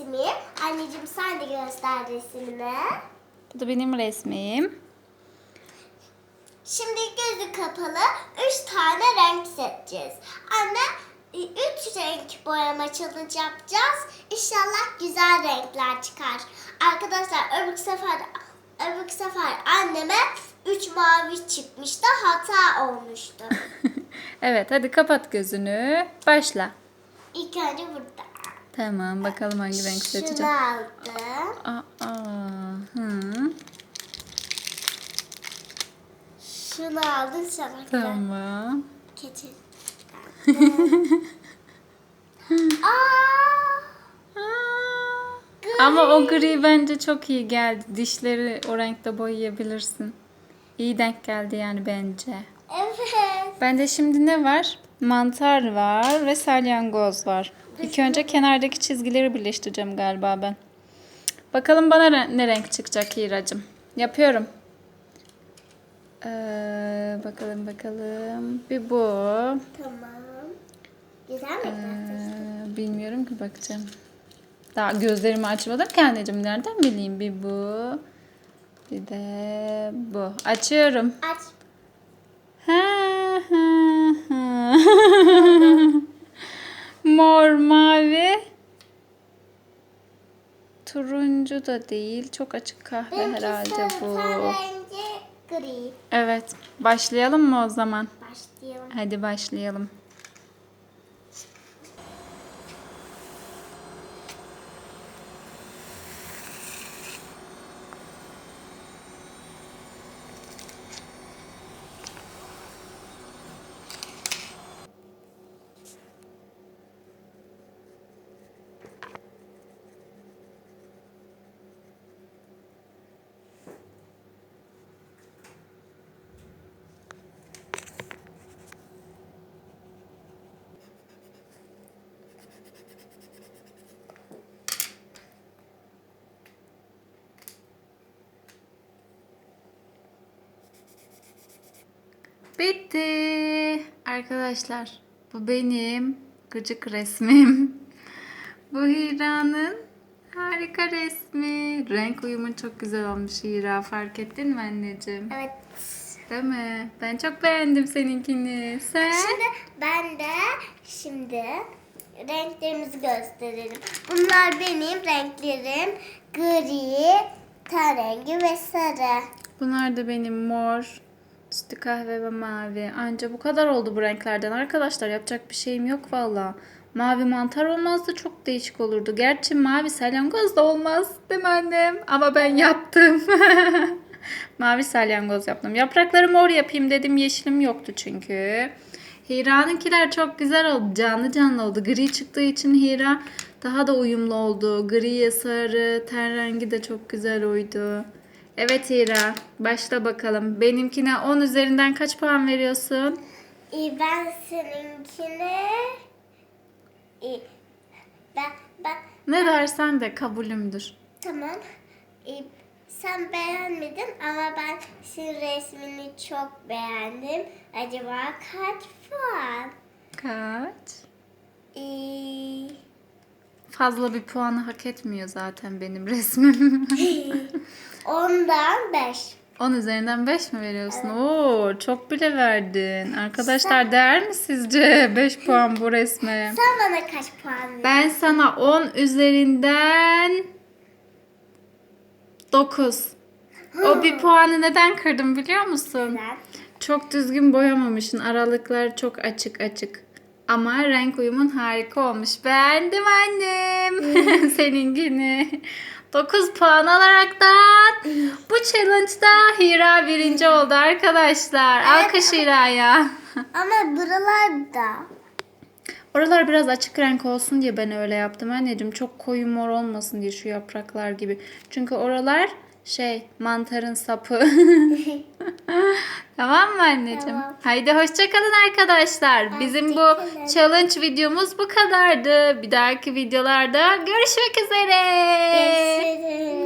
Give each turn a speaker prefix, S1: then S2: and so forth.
S1: resmim. Anneciğim sen de göster resmini.
S2: Bu da benim resmim.
S1: Şimdi gözü kapalı üç tane renk seçeceğiz. Anne e, üç renk boyama challenge yapacağız. İnşallah güzel renkler çıkar. Arkadaşlar öbür sefer öbür sefer anneme üç mavi çıkmıştı. Hata olmuştu.
S2: evet hadi kapat gözünü. Başla.
S1: İlk önce burada.
S2: Tamam bakalım hangi renk
S1: Şunu
S2: seçeceğim.
S1: aldım.
S2: Aa, hı.
S1: Şunu aldım sana.
S2: Tamam.
S1: Keçi. Aa!
S2: Aa, Ama o gri bence çok iyi geldi. Dişleri o renkte boyayabilirsin. İyi denk geldi yani bence.
S1: Evet.
S2: Bende şimdi ne var? Mantar var ve salyangoz var. İlk önce kenardaki çizgileri birleştireceğim galiba ben. Bakalım bana ne renk çıkacak Hiracığım. Yapıyorum. Ee, bakalım bakalım. Bir bu.
S1: Tamam. Güzel mi?
S2: Ee, bilmiyorum ki bakacağım. Daha gözlerimi açmadım ki anneciğim. Nereden bileyim? Bir bu. Bir de bu. Açıyorum.
S1: Aç.
S2: Ha, ha, ha. Mor, mavi. Turuncu da değil. Çok açık kahve
S1: Benimki
S2: herhalde bu.
S1: Gri.
S2: Evet. Başlayalım mı o zaman?
S1: Başlayalım.
S2: Hadi başlayalım. Bitti. Arkadaşlar bu benim gıcık resmim. bu Hira'nın harika resmi. Renk uyumu çok güzel olmuş Hira. Fark ettin mi anneciğim?
S1: Evet.
S2: Değil mi? Ben çok beğendim seninkini. Sen?
S1: Şimdi ben de şimdi renklerimizi gösterelim. Bunlar benim renklerim. Gri, ten rengi ve sarı.
S2: Bunlar da benim mor, sütlü kahve ve mavi. Anca bu kadar oldu bu renklerden arkadaşlar. Yapacak bir şeyim yok valla. Mavi mantar olmazdı çok değişik olurdu. Gerçi mavi salyangoz da olmaz değil mi annem? Ama ben yaptım. mavi salyangoz yaptım. Yaprakları mor yapayım dedim. Yeşilim yoktu çünkü. Hira'nınkiler çok güzel oldu. Canlı canlı oldu. Gri çıktığı için Hira daha da uyumlu oldu. Griye sarı, ten rengi de çok güzel uydu. Evet Hira, başla bakalım. Benimkine 10 üzerinden kaç puan veriyorsun?
S1: İyi ben seninkine İyi. Ben ben
S2: Ne dersen de kabulümdür.
S1: tamam. İyi. Sen beğenmedin ama ben senin resmini çok beğendim. Acaba kaç puan?
S2: Kaç?
S1: İyi.
S2: Fazla bir puanı hak etmiyor zaten benim resmim.
S1: Ondan 5.
S2: 10 üzerinden 5 mi veriyorsun? Oo, çok bile verdin. Arkadaşlar değer mi sizce 5 puan bu resme?
S1: Sen bana kaç puan verdin?
S2: Ben sana 10 üzerinden 9. O bir puanı neden kırdım biliyor musun?
S1: Ben.
S2: Çok düzgün boyamamışsın. Aralıklar çok açık açık. Ama renk uyumun harika olmuş. Beğendim annem. Seninkini. 9 puan alaraktan bu challenge'da Hira birinci oldu arkadaşlar. Alkış Hira'ya.
S1: Ama buralarda
S2: Oralar biraz açık renk olsun diye ben öyle yaptım anneciğim. Çok koyu mor olmasın diye şu yapraklar gibi. Çünkü oralar şey mantarın sapı. tamam mı anneciğim?
S1: Tamam.
S2: Haydi hoşçakalın arkadaşlar. Bizim bu challenge videomuz bu kadardı. Bir dahaki videolarda görüşmek üzere.
S1: görüşürüz.